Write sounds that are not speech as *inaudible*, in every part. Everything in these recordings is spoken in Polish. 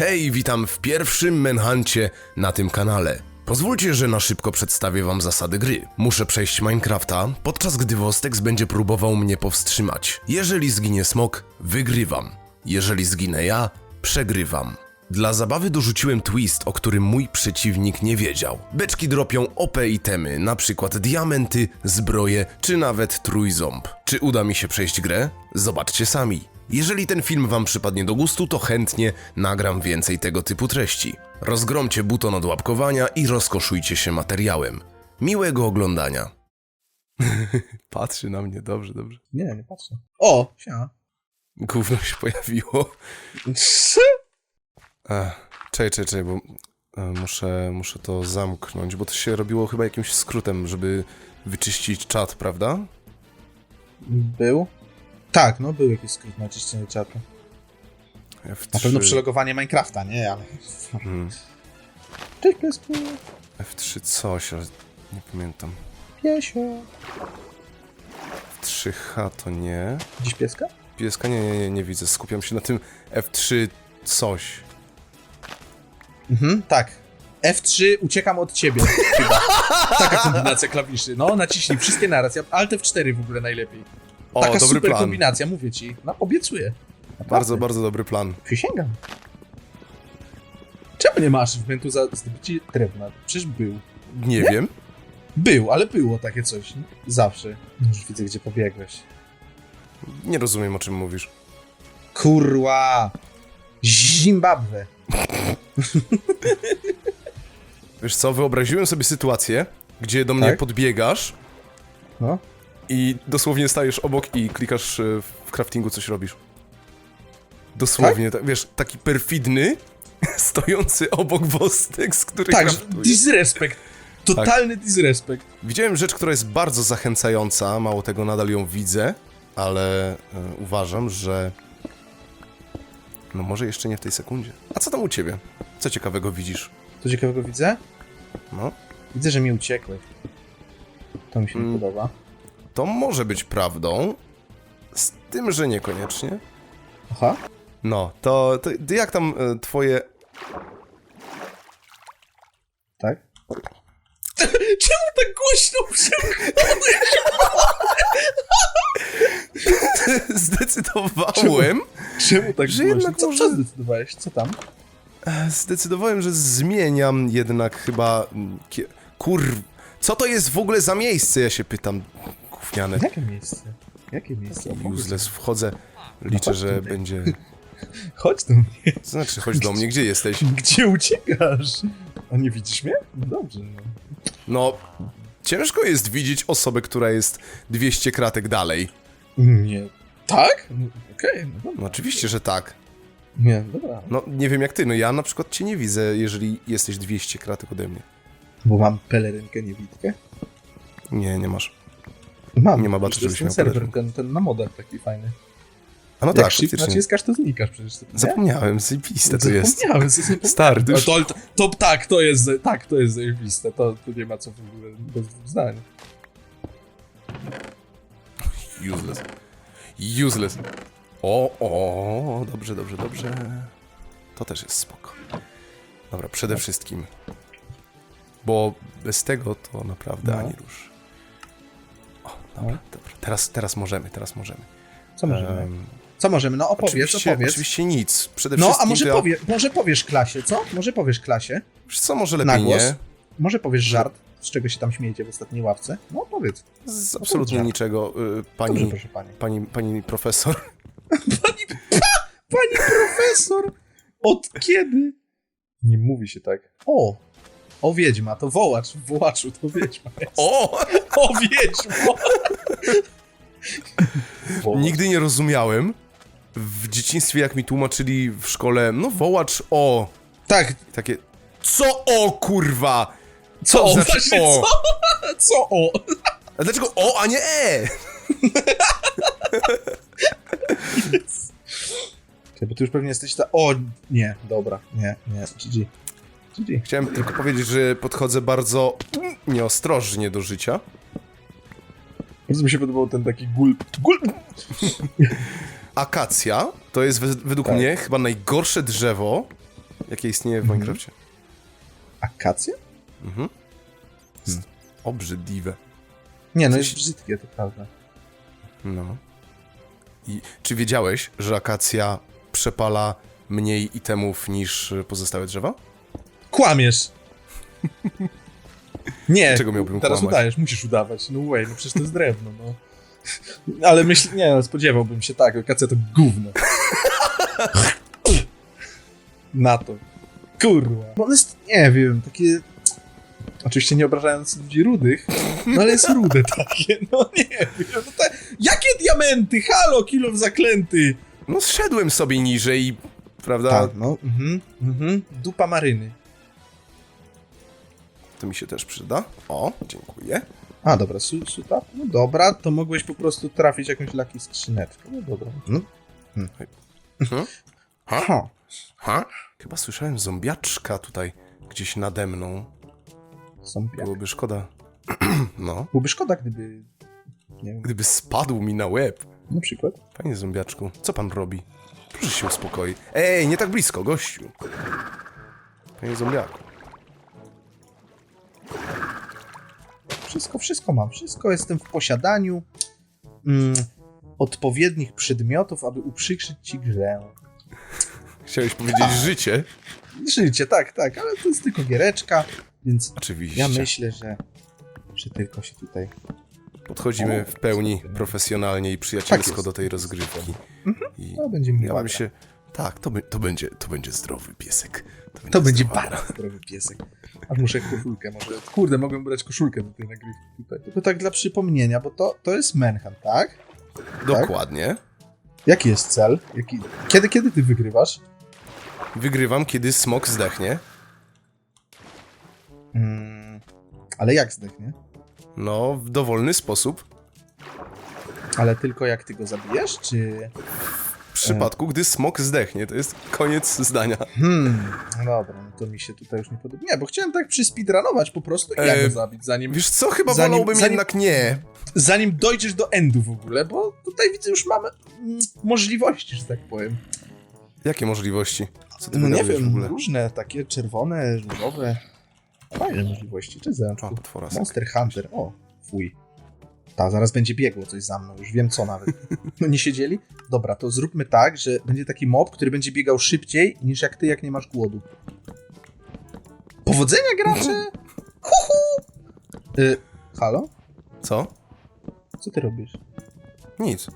Hej, witam w pierwszym Manhuncie na tym kanale. Pozwólcie, że na szybko przedstawię wam zasady gry. Muszę przejść Minecrafta, podczas gdy Wostex będzie próbował mnie powstrzymać. Jeżeli zginie smok, wygrywam. Jeżeli zginę ja, przegrywam. Dla zabawy dorzuciłem twist, o którym mój przeciwnik nie wiedział. Beczki dropią OP itemy, przykład diamenty, zbroje, czy nawet trójząb. Czy uda mi się przejść grę? Zobaczcie sami. Jeżeli ten film wam przypadnie do gustu, to chętnie nagram więcej tego typu treści. Rozgromcie buton od łapkowania i rozkoszujcie się materiałem. Miłego oglądania. *laughs* Patrzy na mnie, dobrze, dobrze. Nie, nie patrzę. O, siema. Gówno się pojawiło. Ech, czekaj, czekaj, czekaj, bo e, muszę, muszę to zamknąć, bo to się robiło chyba jakimś skrótem, żeby wyczyścić czat, prawda? Był? Tak, no był jakiś skrót na czyszczenie czatu. F3, Na pewno przelogowanie Minecrafta, nie, ale... Hmm, Cześć piesku, F3 coś, ale nie pamiętam. piesio. F3H to nie. Dziś pieska? Pieska nie, nie, nie, nie widzę. Skupiam się na tym F3 coś. Mhm, tak. F3, uciekam od ciebie. Chyba. Taka kombinacja klawiszy. No, naciśnij wszystkie naraz. Ja, Alt F4 w ogóle najlepiej. O, Taka dobry super plan. kombinacja, mówię ci. No, obiecuję. Naprawdę. Bardzo, bardzo dobry plan. Przysięgam. Czemu nie masz wmętu za zdobycie drewna? Przecież był. Nie, wiem. Był, ale było takie coś. nie? Zawsze. Już widzę, gdzie pobiegłeś. Nie rozumiem, o czym mówisz. Kurwa! Zimbabwe. Wiesz co, wyobraziłem sobie sytuację, gdzie do mnie Tak? podbiegasz No. I dosłownie stajesz obok i klikasz e, w craftingu, coś robisz. Dosłownie, tak? wiesz, taki perfidny, *laughs* stojący obok Wostex, który Tak, craftuje. disrespect. Totalny disrespect. Widziałem rzecz, która jest bardzo zachęcająca, mało tego nadal ją widzę, ale e, uważam, że no może jeszcze nie w tej sekundzie. A co tam u ciebie? Co ciekawego widzisz? Co ciekawego widzę? No, Widzę, że mi uciekłeś. To mi się Mm. nie podoba. To może być prawdą, z tym, że niekoniecznie. Aha. No, to, to, jak tam e, twoje... Tak? *laughs* Czemu tak głośno przemknąłeś? Zdecydowałem, Czemu tak Że głośno? jednak Co, może- co zdecydowałeś? Co tam? e, zdecydowałem, że zmieniam jednak chyba... mm, kie- Kur... Co to jest w ogóle za miejsce, ja się pytam. Gówniane. Jakie miejsce? Jakie miejsce? Useless, wchodzę. Liczę, że będzie. *laughs* Chodź do mnie. Znaczy, chodź do mnie, gdzie jesteś? *laughs* Gdzie uciekasz? A nie widzisz mnie? No dobrze. No. No, ciężko jest widzieć osobę, która jest 200 kratek dalej. Nie. Tak? No, Okej, no dobra. No, oczywiście, że tak. Nie, dobra. No, nie wiem jak ty, no ja na przykład cię nie widzę, jeżeli jesteś 200 kratek ode mnie. Bo mam pelerynkę niewidkę? Nie, nie masz. Mam. Nie ma baczy, To jest żebyś ten miał serwer, ten, ten na modach taki fajny. A no Jak tak, shift naciskasz, to znikasz przecież. Nie? Zapomniałem, zajebiste to jest. Zapomniałem, co sobie Stary, to No już... to, to, to tak, to jest, tak, to jest zajebiste, to, to nie ma co w ogóle bez dwóch zdań. Useless. Useless. O, o, dobrze, dobrze, dobrze. To też jest spoko. Dobra, przede wszystkim. Bo bez tego to naprawdę No. ani rusz. Dobra, dobra. Teraz, teraz możemy, teraz możemy. Co możemy? Em, Co możemy? No opowiedz, oczywiście, opowiedz. oczywiście nic. Przede No, wszystkim a może, powie, może powiesz klasie, co? Może powiesz klasie? Wiesz co, może Na lepiej głos? nie. Może powiesz żart, z czego się tam śmiejecie w ostatniej ławce? No powiedz. Z absolutnie żart. niczego. y, Dobrze, Pani, proszę pani. pani, pani profesor. *laughs* Pani profesor! Od kiedy? Nie mówi się tak. O! O wiedźma, to wołacz, w wołaczu to wiedźma jest. O! O wiedźmo! Wołacz. Nigdy nie rozumiałem w dzieciństwie, jak mi tłumaczyli w szkole, no wołacz o. Tak, Takie, co o kurwa? co o, znaczy właśnie, o? co? *laughs* Co o? A dlaczego o, a nie e? Bo ty już pewnie jesteś ta... O, nie, dobra, nie, nie, GG. GG. Chciałem tylko powiedzieć, że podchodzę bardzo nieostrożnie do życia. Bardzo mi się podobał ten taki gulp. Gulp! *laughs* Akacja to jest we- według Tak. mnie chyba najgorsze drzewo, jakie istnieje w Mhm. Minecrafcie. Akacja? Mhm. Jest obrzydliwe. Nie, no Coś- jest brzydkie, to prawda. No. I czy wiedziałeś, że akacja przepala mniej itemów niż pozostałe drzewa? Kłamiesz! *laughs* Nie, Czego miałbym teraz kłamać? udajesz, musisz udawać. No way, no przecież to jest drewno, no. Ale myśl, nie no, spodziewałbym się tak, akacja to gówno. Na to. Kurwa. On jest, nie wiem, takie... Oczywiście nie obrażając ludzi rudych, no ale jest rude takie, no nie wiem. No te, jakie diamenty? Halo, kilo zaklęty! No zszedłem sobie niżej, prawda? Tak, no, mhm, mhm. Dupa maryny. To mi się też przyda. O, dziękuję. A, dobra, su, su, tak, no dobra, to mogłeś po prostu trafić jakąś laki skrzyneczkę. No dobra. No. Hmm? Ha? Ha. Ha? Chyba słyszałem zombiaczka tutaj gdzieś nade mną. Piak. Byłoby szkoda. *clears throat* No, Byłoby szkoda, gdyby, nie wiem, gdyby spadł mi na łeb. na przykład. Panie zombiaczku, co pan robi? Proszę się uspokoi. Ej, nie tak blisko, gościu. Panie zombiaku. Wszystko, wszystko mam, wszystko jestem w posiadaniu mm, odpowiednich przedmiotów, aby uprzykrzyć ci grę. Chciałeś powiedzieć *laughs* życie? Życie, tak, tak, ale to jest tylko giereczka, więc Oczywiście. ja myślę, że, że tylko się tutaj... Podchodzimy w pełni profesjonalnie i przyjacielsko Tak do tej rozgrywki. I No, będzie ja miła bym gra. Tak, to, by, to, będzie, to będzie zdrowy piesek. To będzie zdrowa gra. bardzo zdrowy piesek. Aż muszę koszulkę może. Kurde, mogłem brać koszulkę do tej nagrywki tutaj. Tylko tak dla przypomnienia, bo to, to jest Manhunt, tak? Dokładnie. Jaki jest cel? Jaki... Kiedy, kiedy ty wygrywasz? Wygrywam, kiedy smok zdechnie. Mm, ale jak zdechnie? No, w dowolny sposób. Ale tylko jak ty go zabijesz, czy... W przypadku, gdy smok zdechnie. To jest koniec zdania. Hmm, dobra, no to mi się tutaj już nie podoba. Nie, bo chciałem tak przyspeedrunować po prostu i E, go zabić, zanim, Wiesz co, chyba Zanim- wolałbym zanim- jednak nie. zanim dojdziesz do endu w ogóle, bo tutaj widzę już mamy mm, możliwości, że tak powiem. Jakie możliwości? Co ty No nie wygadujesz w wiem, ogóle? różne takie czerwone, różowe. Fajne możliwości. O, zajączku. Monster Hunter. O, fuj. Ta, zaraz będzie biegło coś za mną, już wiem co nawet. No nie siedzieli? Dobra, to zróbmy tak, że będzie taki mob, który będzie biegał szybciej niż jak ty, jak nie masz głodu. Powodzenia gracze! Huhu! Y, halo? Co? Co ty robisz? Nic.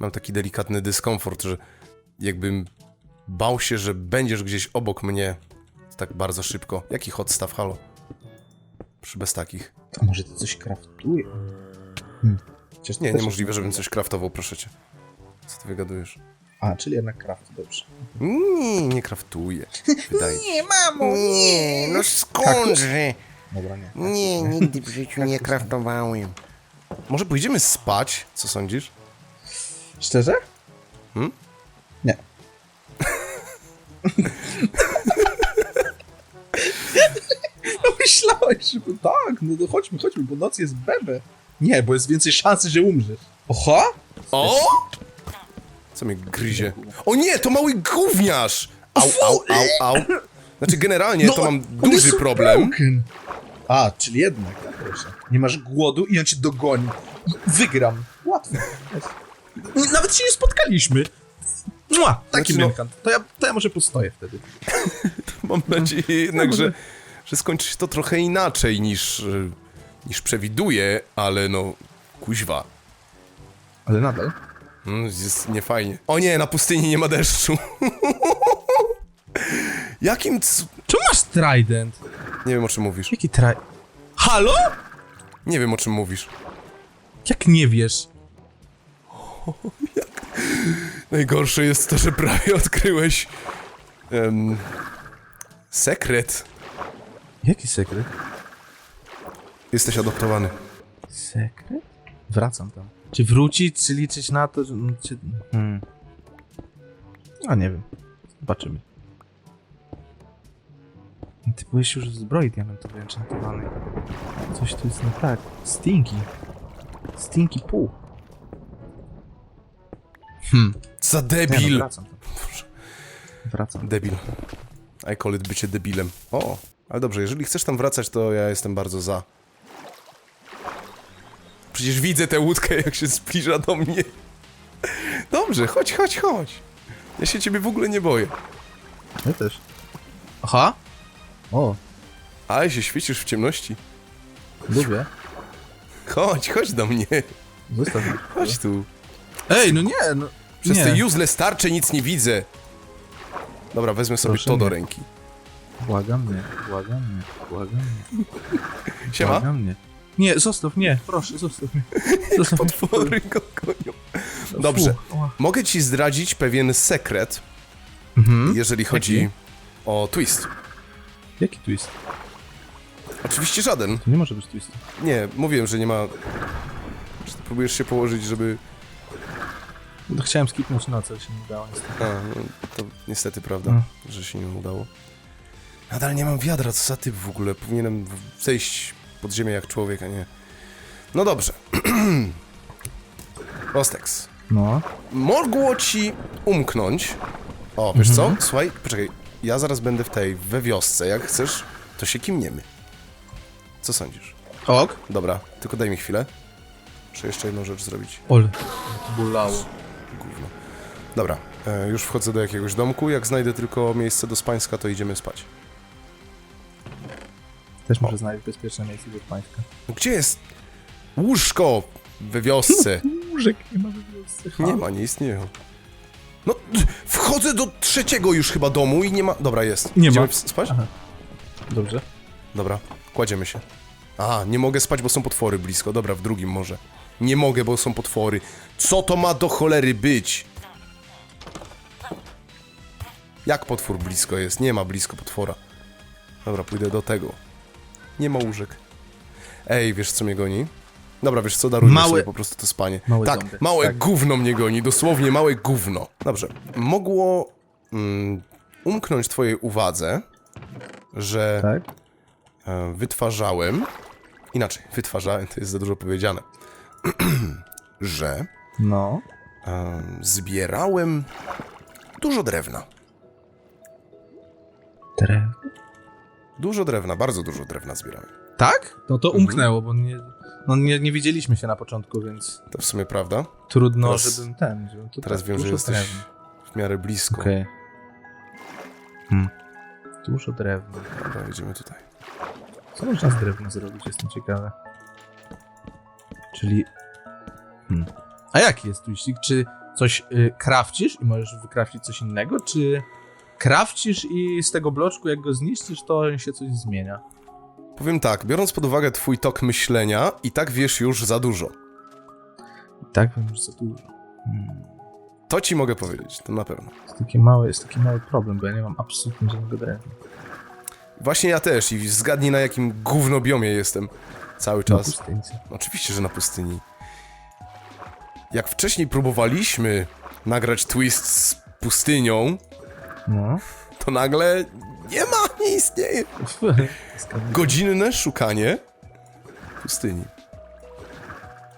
Mam taki delikatny dyskomfort, że jakbym bał się, że będziesz gdzieś obok mnie tak bardzo szybko. Jaki hot stuff, halo? Przy bez takich. A może ty coś kraftuje? Hmm. Chociaż Nie, niemożliwe, żebym coś kraftował, proszę cię. Co ty wygadujesz? A, czyli jednak kraft, dobrze. Nie, nie kraftuję. Wydaje Nie, mamo, Nie, no skądże? Dobra, nie. Nie, nigdy w życiu nie kraftowałem. Może pójdziemy spać? Co sądzisz? Szczerze? Hmm? Nie. *laughs* no myślałeś, że tak, no to chodźmy, chodźmy, bo noc jest bebe. Nie, bo jest więcej szansy, że umrzesz. Oho? O! Co mnie gryzie? O nie, to mały gówniarz! Au, au, au, au. Znaczy, generalnie to mam No, duży problem. broken. A, czyli jednak, tak, proszę. Nie masz głodu i on cię dogoni. I wygram. Łatwo. Jest. Nawet się nie spotkaliśmy. Mua, taki Znaczy, no-. To ja, to ja może postoję wtedy. *laughs* Mam nadzieję jednak, że, że skończy się to trochę inaczej niż, y, niż przewiduję, ale no, kuźwa. Ale nadal. Mm, Jest niefajnie. O nie, na pustyni nie ma deszczu. *laughs* Jakim c... Czemu masz trident? Nie wiem o czym mówisz. Jaki trident? Halo? Nie wiem o czym mówisz. Jak nie wiesz? *laughs* Najgorsze jest to, że prawie odkryłeś... em, sekret. Jaki sekret? Jesteś adoptowany. Sekret? Wracam tam. Czy wrócić, czy liczyć na to, że... no, Czy... Hmm. A nie wiem. Zobaczymy. Ty byłeś już w zbroi diamentowej enchantowanej. Coś tu jest nie tak. Stinky. Stinky pół. Hmm. Za Nie, debil. no, wracam tam. Wracam. Debil. I call it bycie debilem. O, ale dobrze, jeżeli chcesz tam wracać, to ja jestem bardzo za. Przecież widzę tę łódkę, jak się zbliża do mnie. Dobrze, chodź, chodź, chodź. Ja się ciebie w ogóle nie boję. Ja też. Aha. O, Ale się świecisz w ciemności. lubię. Chodź, chodź do mnie. Zostaw mnie. Chodź tu. Ej, no nie, no. Przez nie. te useless tarcze nic nie widzę. Dobra, wezmę sobie Proszę to do nie. ręki. Błagam mnie, błagam mnie, błagam mnie. Siema. Błagam mnie. Nie, zostaw mnie, proszę, zostaw mnie. Zostaw mnie. Potwory go gonią. Dobrze. Fu. Mogę ci zdradzić pewien sekret, Mhm. jeżeli chodzi o twist. Jaki twist? Oczywiście żaden. To nie może być twist. Nie, mówiłem, że nie ma... Ty próbujesz się położyć, żeby... No, chciałem skipnąć noc, ale się nie udało niestety. A, no, to niestety prawda, No. że się nie udało. Nadal nie mam wiadra, co za typ w ogóle. Powinienem w- zejść pod ziemię jak człowiek, a nie... No dobrze. *clears throat* Ostex. No. Mogło ci umknąć. O, wiesz Mhm. co? Słuchaj, poczekaj. Ja zaraz będę w tej, we wiosce. Jak chcesz, to się kimniemy. Co sądzisz? Ok. Dobra, tylko daj mi chwilę. Muszę jeszcze jedną rzecz zrobić. To bolało. Gówno. Dobra, e, już wchodzę do jakiegoś domku. Jak znajdę tylko miejsce do spańska, to idziemy spać. Też muszę znaleźć bezpieczne miejsce do pańska. Gdzie jest łóżko we wiosce? *laughs* Łóżek nie ma wywiosce. Nie ma, nie istnieją. No, wchodzę do trzeciego już chyba domu i nie ma... Dobra, jest. Nie ma. Idziemy spać? Aha. Dobrze. Dobra, kładziemy się. A, nie mogę spać, bo są potwory blisko. Dobra, w drugim może. Nie mogę, bo są potwory. Co to ma do cholery być? Jak potwór blisko jest? Nie ma blisko potwora. Dobra, pójdę do tego. Nie ma łóżek. Ej, wiesz co mnie goni? Dobra, wiesz co, darujmy Małe- sobie po prostu to spanie. Małe tak, zombie, małe tak. gówno mnie goni, dosłownie małe gówno. Dobrze, mogło mm, umknąć twojej uwadze, że Tak? e, wytwarzałem. Inaczej, wytwarzałem to jest za dużo powiedziane. *clears throat* że No. e, zbierałem dużo drewna. Drew. Dużo drewna, bardzo dużo drewna zbierałem. Tak? No to Mhm. umknęło, bo nie, no nie, nie widzieliśmy się na początku, więc To w sumie prawda. trudno, Teraz- żebym ten... Że to Teraz tak, wiem, że jesteś drewna. w miarę blisko. Okej. Hmm. Dużo drewna. Dobra, idziemy tutaj. Co można z drewna zrobić? Jestem ciekawy. Czyli... Hmm. A jaki jest twistik? Czy coś y, krafcisz i możesz wykrafcić coś innego, czy krafcisz i z tego bloczku, jak go zniszczysz, to się coś zmienia? Powiem tak, biorąc pod uwagę twój tok myślenia, i tak wiesz już za dużo. I tak wiem już za dużo. Hmm. To ci mogę powiedzieć, to na pewno. Jest taki mały, jest taki mały problem, bo ja nie mam absolutnie żadnego drewna. Właśnie ja też i zgadnij na jakim gównobiomie jestem cały Na czas. pustyńce. Oczywiście, że na pustyni. Jak wcześniej próbowaliśmy nagrać twist z pustynią, No. to nagle nie ma, nie istnieje. *laughs* Godzinne szukanie pustyni.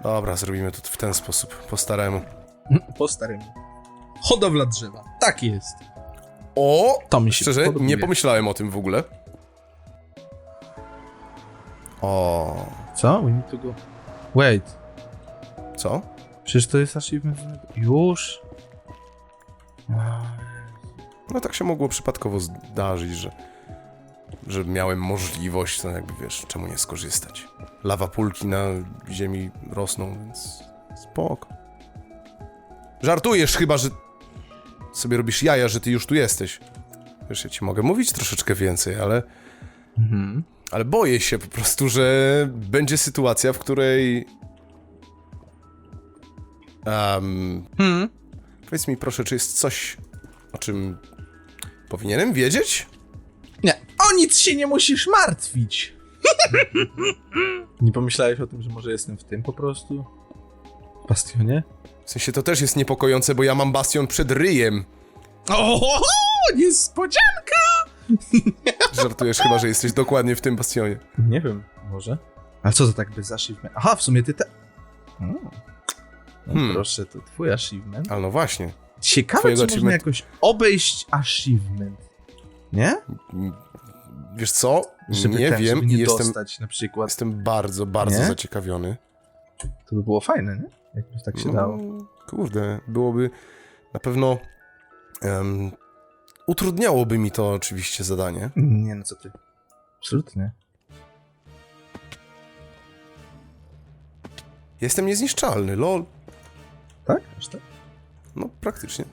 Dobra, zrobimy to w ten sposób, po staremu. Po staremu. Hodowla drzewa. Tak jest. O! To mi się Szczerze, nie pomyślałem o tym w ogóle. O, Co? We need to go... Wait. co? Przecież to jest achievement. Już? No tak się mogło przypadkowo zdarzyć, że, że miałem możliwość, to jakby wiesz, czemu nie skorzystać. Lawa pulki na ziemi rosną, więc spoko. Żartujesz chyba, że sobie robisz jaja, że ty już tu jesteś. Wiesz, ja ci mogę mówić troszeczkę więcej, ale, Mhm. ale boję się po prostu, że będzie sytuacja, w której... Um, Hmm. Powiedz mi proszę, czy jest coś, o czym powinienem wiedzieć? Nie, o nic się nie musisz martwić. *laughs* nie pomyślałeś o tym, że może jestem w tym po prostu? W bastionie? W sensie to też jest niepokojące, bo ja mam bastion przed ryjem. O, niespodzianka! *laughs* Żartujesz chyba, że jesteś dokładnie w tym bastionie. Nie wiem, może. A co to tak bez achievement? Aha, w sumie ty te... No Hmm. proszę, to twój achievement. Ale no właśnie. Ciekawe, Twojego czy można jakoś obejść achievement. Nie? Wiesz co? Żeby nie ten, wiem żeby i nie jestem, dostać na przykład. jestem bardzo, bardzo Nie? zaciekawiony. To by było fajne, nie? Jakby tak się dało. No, kurde, byłoby na pewno em, utrudniałoby mi to oczywiście zadanie. Nie, no co ty. Absolutnie. Jestem niezniszczalny, lol. Tak? Aż tak? No, praktycznie.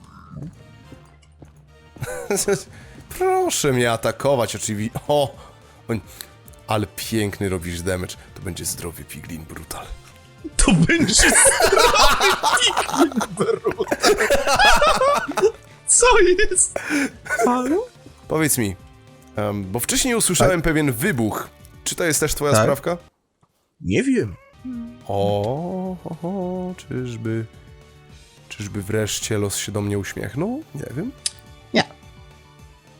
*laughs* Proszę mnie atakować, oczywiście. O! Ale piękny robisz damage. To będzie zdrowy piglin brutal. To będzie *laughs* Co jest? Halo? Powiedz mi, em, bo wcześniej usłyszałem pewien wybuch. Czy to jest też twoja Tak. sprawka? Nie wiem. O, o, o, czyżby... Czyżby wreszcie los się do mnie uśmiechnął? Nie wiem. Nie.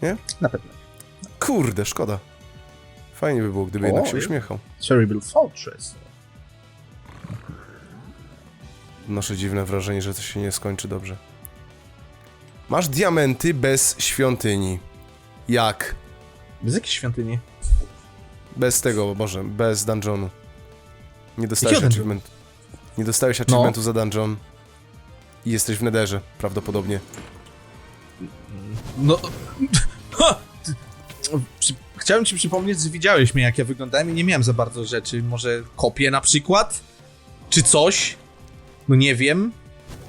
Nie? Na pewno. Kurde, szkoda. Fajnie by było, gdyby O, jednak się uśmiechał. Terrible Fortress. Noszę dziwne wrażenie, że to się nie skończy dobrze. Masz diamenty bez świątyni. Jak? Bez jakiej świątyni? Bez tego, Boże, bez dungeonu. Nie dostałeś achievementu. Nie dostałeś achievementu za dungeon. I jesteś w nederze, prawdopodobnie. No. *laughs* Chciałem ci przypomnieć, że widziałeś mnie, jak ja wyglądałem i nie miałem za bardzo rzeczy. Może kopię na przykład? Czy coś? No nie wiem.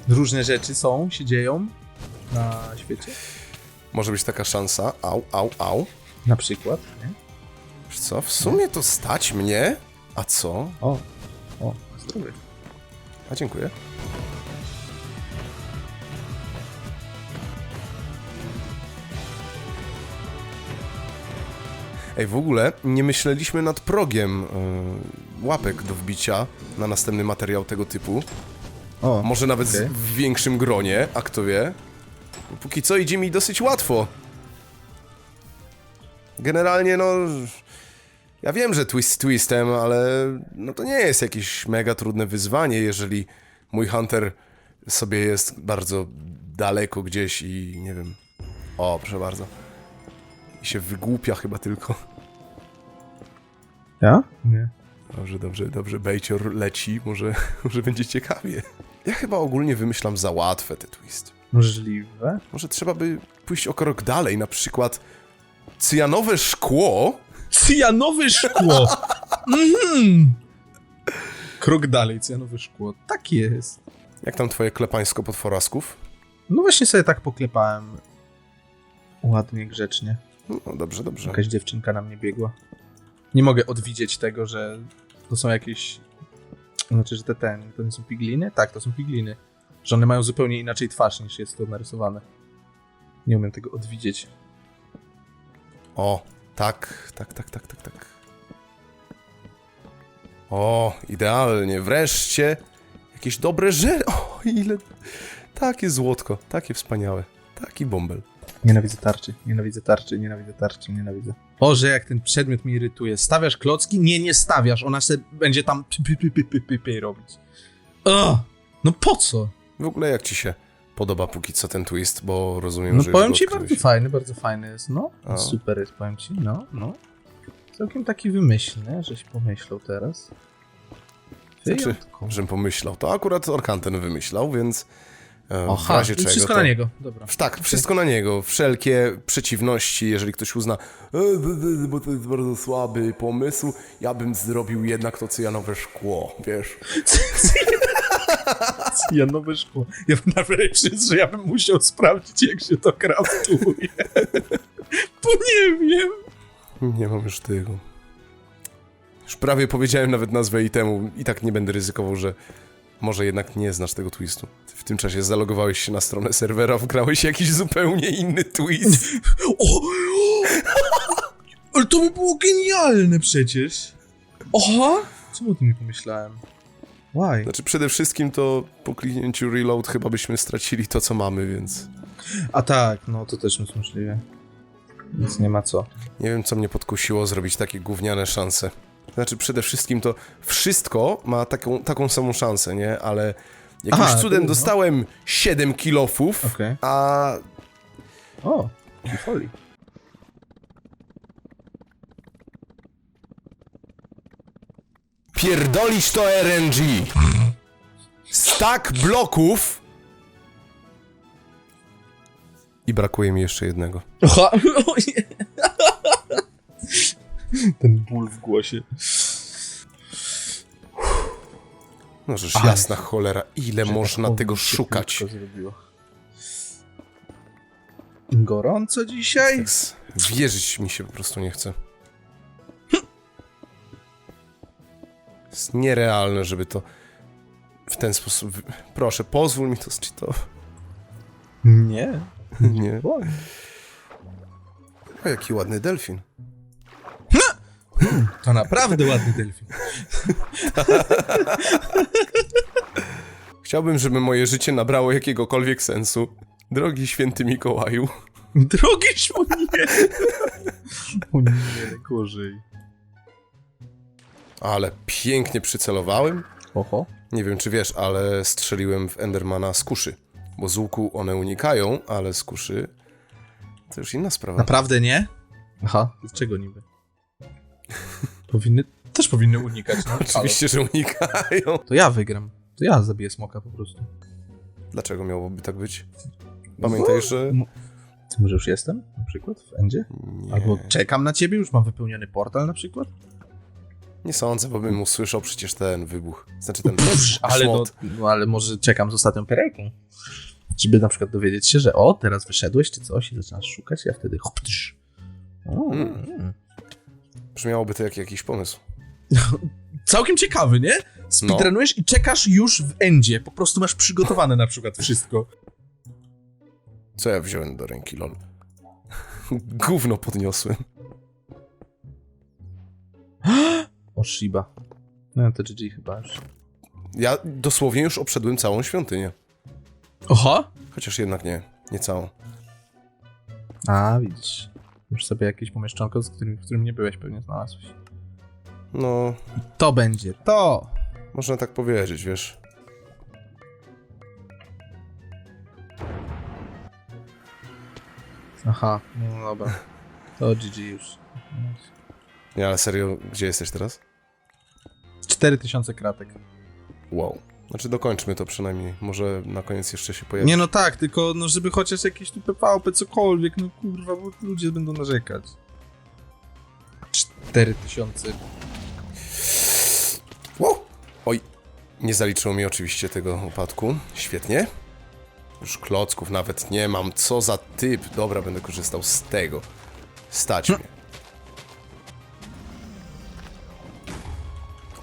Różne rzeczy są, się dzieją na świecie. Może być taka szansa. Au, au, au. Na przykład, nie? Wiesz co, w sumie to stać mnie. A co? O, o, zdrowie. A dziękuję. Ej, w ogóle nie myśleliśmy nad progiem y, łapek do wbicia na następny materiał tego typu. O, Może nawet okej. w większym gronie, a kto wie. Póki co idzie mi dosyć łatwo. Generalnie, no. Ja wiem, że twist twistem, ale no to nie jest jakieś mega trudne wyzwanie, jeżeli mój hunter sobie jest bardzo daleko gdzieś i nie wiem. O, proszę bardzo. I się wygłupia chyba tylko. Ja? Nie. Dobrze, dobrze, dobrze. Bejcior leci, może, *laughs* może będzie ciekawie. Ja chyba ogólnie wymyślam za łatwe te twisty. Możliwe. Może trzeba by pójść o krok dalej, na przykład cyjanowe szkło. Cyjanowe szkło! *laughs* mhm. Krok dalej, cyjanowe szkło. Tak jest. Jak tam twoje klepańsko potworasków? No właśnie sobie tak poklepałem. Ładnie, grzecznie. No dobrze, dobrze. Jakaś dziewczynka na mnie biegła. Nie mogę odwidzieć tego, że to są jakieś... Znaczy, że te ten, to nie są pigliny? Tak, to są pigliny. Że one mają zupełnie inaczej twarz niż jest to narysowane. Nie umiem tego odwidzieć. O, tak, tak, tak, tak, tak, tak. O, idealnie, wreszcie jakieś dobre żel. O, ile... Takie złotko, takie wspaniałe. Taki bąbel. Nienawidzę tarczy, nienawidzę tarczy, nienawidzę tarczy, nienawidzę. Boże, jak ten przedmiot mnie irytuje. Stawiasz klocki? Nie, nie stawiasz. Ona se będzie tam py, py, py, py, py, py, robić. Ugh, no po co? W ogóle jak ci się podoba póki co ten twist, bo rozumiem, No że powiem już ci, bardzo fajny, bardzo fajny jest, no. A. Super jest, powiem ci, no, no. Całkiem taki wymyślny, żeś pomyślał teraz. Znaczy, Wyjątkowo. żem pomyślał. To akurat Orkanten wymyślał, więc e, w Aha, razie czego wszystko to... na niego, dobra. Tak, wszystko na niego. Wszelkie przeciwności, jeżeli ktoś uzna, e, bo to jest bardzo słaby pomysł, ja bym zrobił jednak to cyjanowe szkło, wiesz. *laughs* Cyjanowe szkło. Ja bym nawet że ja bym musiał sprawdzić, jak się to kraftuje. *laughs* Bo nie wiem. Nie mam już tego. Już prawie powiedziałem nawet nazwę i temu i tak nie będę ryzykował, że może jednak nie znasz tego twistu. Ty w tym czasie zalogowałeś się na stronę serwera, wgrałeś jakiś zupełnie inny twist. O! Ale to by było genialne przecież. Oha! Co o tym nie pomyślałem? Why? Znaczy przede wszystkim to po kliknięciu reload chyba byśmy stracili to, co mamy, więc A tak, no to też jest możliwe. Więc nie ma co. nie wiem, co mnie podkusiło zrobić takie gówniane szanse. Znaczy przede wszystkim to wszystko ma taką, taką samą szansę, nie? Ale jakimś Aha, cudem no. dostałem 7 kilofów, a O, i pierdolisz to RNG. Stack bloków. I brakuje mi jeszcze jednego. *laughs* O. Ten ból w głosie. No rzecz Ale- jasna cholera, ile można tego szukać? Gorąco dzisiaj? Tak Wierzyć mi się po prostu nie chce. Jest nierealne, żeby to w ten sposób... Proszę, pozwól mi to zczytować. Nie. Nie. O, jaki ładny delfin. To naprawdę ładny delfin. Chciałbym, żeby moje życie nabrało jakiegokolwiek sensu. Drogi święty Mikołaju. Drogi nie. O nie, gorzej. Ale pięknie przycelowałem. Oho. Nie wiem, czy wiesz, ale strzeliłem w Endermana z kuszy. Bo z łuku one unikają, ale z kuszy to już inna sprawa. Naprawdę nie? Aha, z czego niby? Powinny, też powinny unikać, no. Oczywiście, że unikają. Ale To ja wygram. To ja zabiję smoka po prostu. Dlaczego miałoby tak być? Pamiętaj, że... Ty może już jestem? Na przykład w endzie? Nie, Albo czekam na ciebie, już mam wypełniony portal na przykład? nie sądzę, bo bym usłyszał przecież ten wybuch. Znaczy ten ale, no, szmot. no, ale może czekam z ostatnią perełką. Żeby na przykład dowiedzieć się, że o, teraz wyszedłeś czy coś i zaczynasz szukać, ja wtedy hop, tysz. O, Mm. Brzmiałoby to jak jakiś pomysł. *laughs* Całkiem ciekawy, nie? Speedrunujesz i czekasz już w endzie. Po prostu masz przygotowane na przykład wszystko. Co ja wziąłem do ręki, lol? *laughs* Gówno podniosłem. *gasps* O, Shiba. No to GG chyba już. Ja dosłownie już obszedłem całą świątynię. Oho! Chociaż jednak nie, nie całą. A, widzisz. Już sobie jakieś pomieszczonko, z którym, w którym nie byłeś, pewnie znalazłeś. No, To będzie to! można tak powiedzieć, wiesz. Aha, no dobra. To GG już. Nie, ale serio, gdzie jesteś teraz? 4000 kratek. Wow. Znaczy dokończmy to przynajmniej. Może na koniec jeszcze się pojawi. Nie no tak, tylko no żeby chociaż jakieś tu PvP, cokolwiek, no kurwa, bo ludzie będą narzekać. 4000. Wow. Oj, nie zaliczyło mi oczywiście tego upadku. Świetnie. Już klocków nawet nie mam. Co za typ. Dobra, będę korzystał z tego. Stać mnie.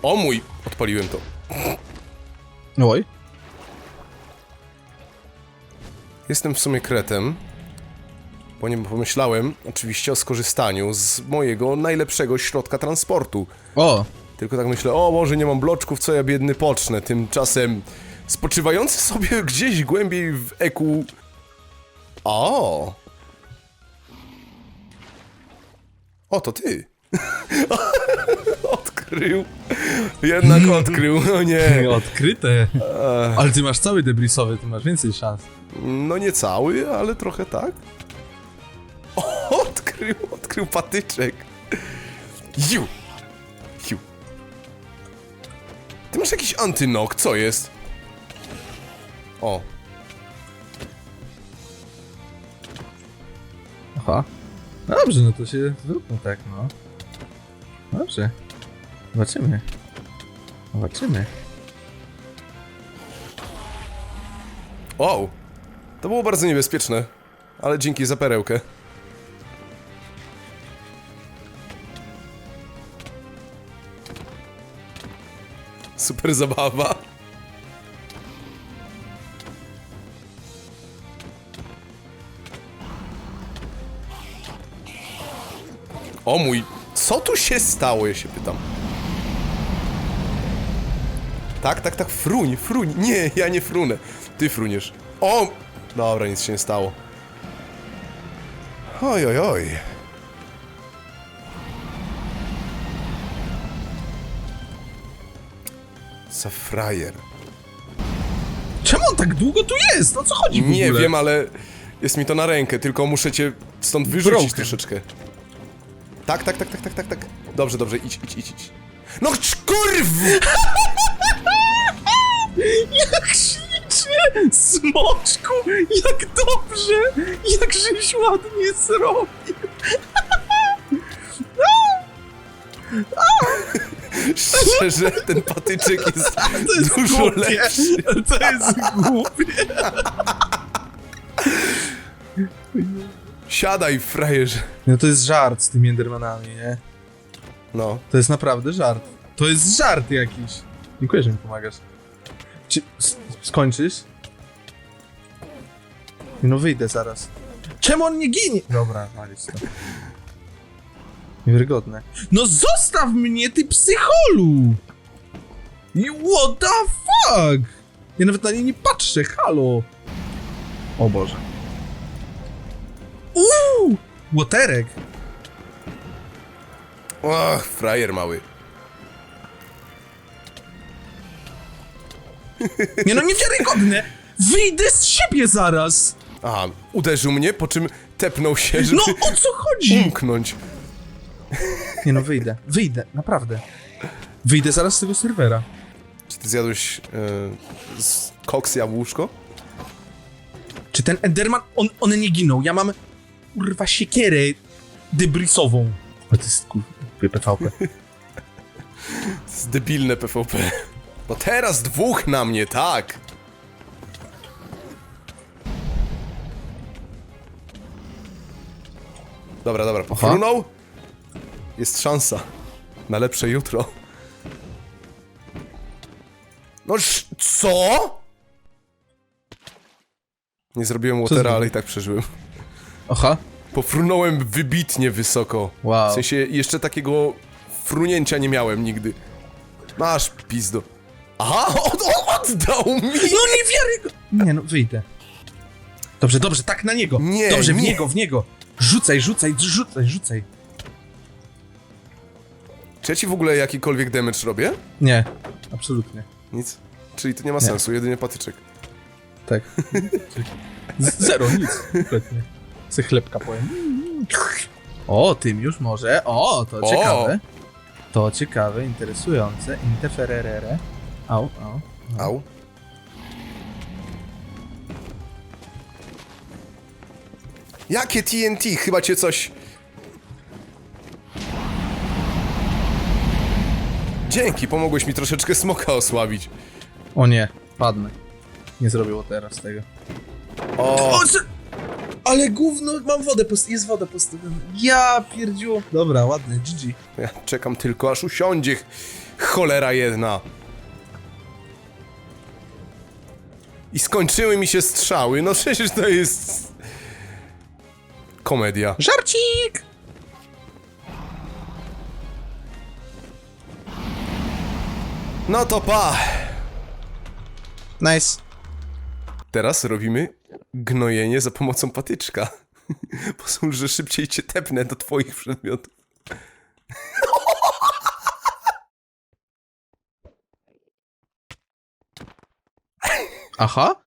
O mój! Odpaliłem to. Oj. Jestem w sumie kretem, bo nie pomyślałem oczywiście o skorzystaniu z mojego najlepszego środka transportu. O! Tylko tak myślę, o Boże, nie mam bloczków, co ja biedny pocznę. Tymczasem spoczywający sobie *laughs* gdzieś głębiej w eku... O! O, to ty. *laughs* odkrył. Jednak *laughs* odkrył, no nie. Odkryte. Ale ty masz cały debrisowy, ty masz więcej szans. No nie cały, ale trochę tak. *laughs* O, odkrył, odkrył patyczek. Ju! Ju. Ty masz jakiś antynok, co jest? O, Aha. Dobrze, no to się zróbmy tak, no. Dobrze. Zobaczymy. Zobaczymy. o! To było bardzo niebezpieczne, ale dzięki za perełkę. Super zabawa. O mój, co tu się stało, ja się pytam. Tak, tak, tak, fruń, fruń. Nie, ja nie frunę. Ty fruniesz. O! Dobra, nic się nie stało. Oj, oj, oj. Za frajer. Czemu on tak długo tu jest? O co chodzi w Nie ogóle? wiem, ale jest mi to na rękę, tylko muszę cię stąd wyrzucić Broken. troszeczkę. Tak, tak, tak, tak, tak, tak, tak. Dobrze, dobrze, idź, idź, idź, idź. No kurw! *laughs* Smoczku! Jak dobrze! Jak żeś ładnie zrobił! Szczerze, ten patyczek jest, *laughs* To jest dużo głupie! lepszy. To jest głupie! Siadaj, frajerze. No to jest żart z tymi Endermanami, nie? No. To jest naprawdę żart. To jest żart jakiś. Dziękuję, że mi pomagasz. Czy s- skończysz? No wyjdę zaraz. Czemu on nie ginie? Dobra, walić to. Niewiarygodne. No zostaw mnie, ty psycholu! I what the fuck? Ja nawet na nie nie patrzę, halo! O Boże. Uuu! Łoterek! Och, frajer mały. Nie no, niewiarygodne! Wyjdę z siebie zaraz! Aha, uderzył mnie, po czym tepnął się, żeby No o co chodzi? umknąć. Nie no, wyjdę, wyjdę, naprawdę. Wyjdę zaraz z tego serwera. Czy ty zjadłeś e, z koks jabłuszko? Czy ten Enderman, on, one nie giną, ja mam kurwa siekierę debrisową. Ale to jest kurwa PvP. To jest debilne PvP. No teraz dwóch na mnie, tak! Dobra, dobra, pofrunął. Jest szansa na lepsze jutro. No co? Nie zrobiłem watera, ale i tak przeżyłem. Aha. Pofrunąłem wybitnie wysoko. Wow. W sensie jeszcze takiego frunięcia nie miałem nigdy. Masz pizdo. Aha, od, oddał mi! No niewiarygodne! Nie no, wyjdę. Dobrze, dobrze, tak na niego. Nie, Dobrze, w nie. niego, w niego. Rzucaj, rzucaj, rzucaj, rzucaj. Czy ja ci w ogóle jakikolwiek damage robię? Nie, absolutnie. Nic. Czyli to nie ma Nie. sensu, jedynie patyczek. Tak. Z- Zero, nic, kompletnie. Se chlebka powiem. O, tym już może. O, to O! ciekawe. To ciekawe, interesujące. Interferere. Au, au. Au. Jakie TNT? Chyba cię coś... Dzięki, pomogłeś mi troszeczkę smoka osłabić. O nie, padnę. Nie zrobiło teraz tego. O, co? Ale gówno, mam wodę, post- jest woda postawiona. Ja pierdziu. Dobra, ładny, GG. ja czekam tylko aż usiądzie. Cholera jedna. I skończyły mi się strzały, no przecież to jest... Komedia. Żarcik! No to pa! Nice. Teraz robimy gnojenie za pomocą patyczka. *laughs* Pozwól, że szybciej cię tepnę do twoich przedmiotów. Aha.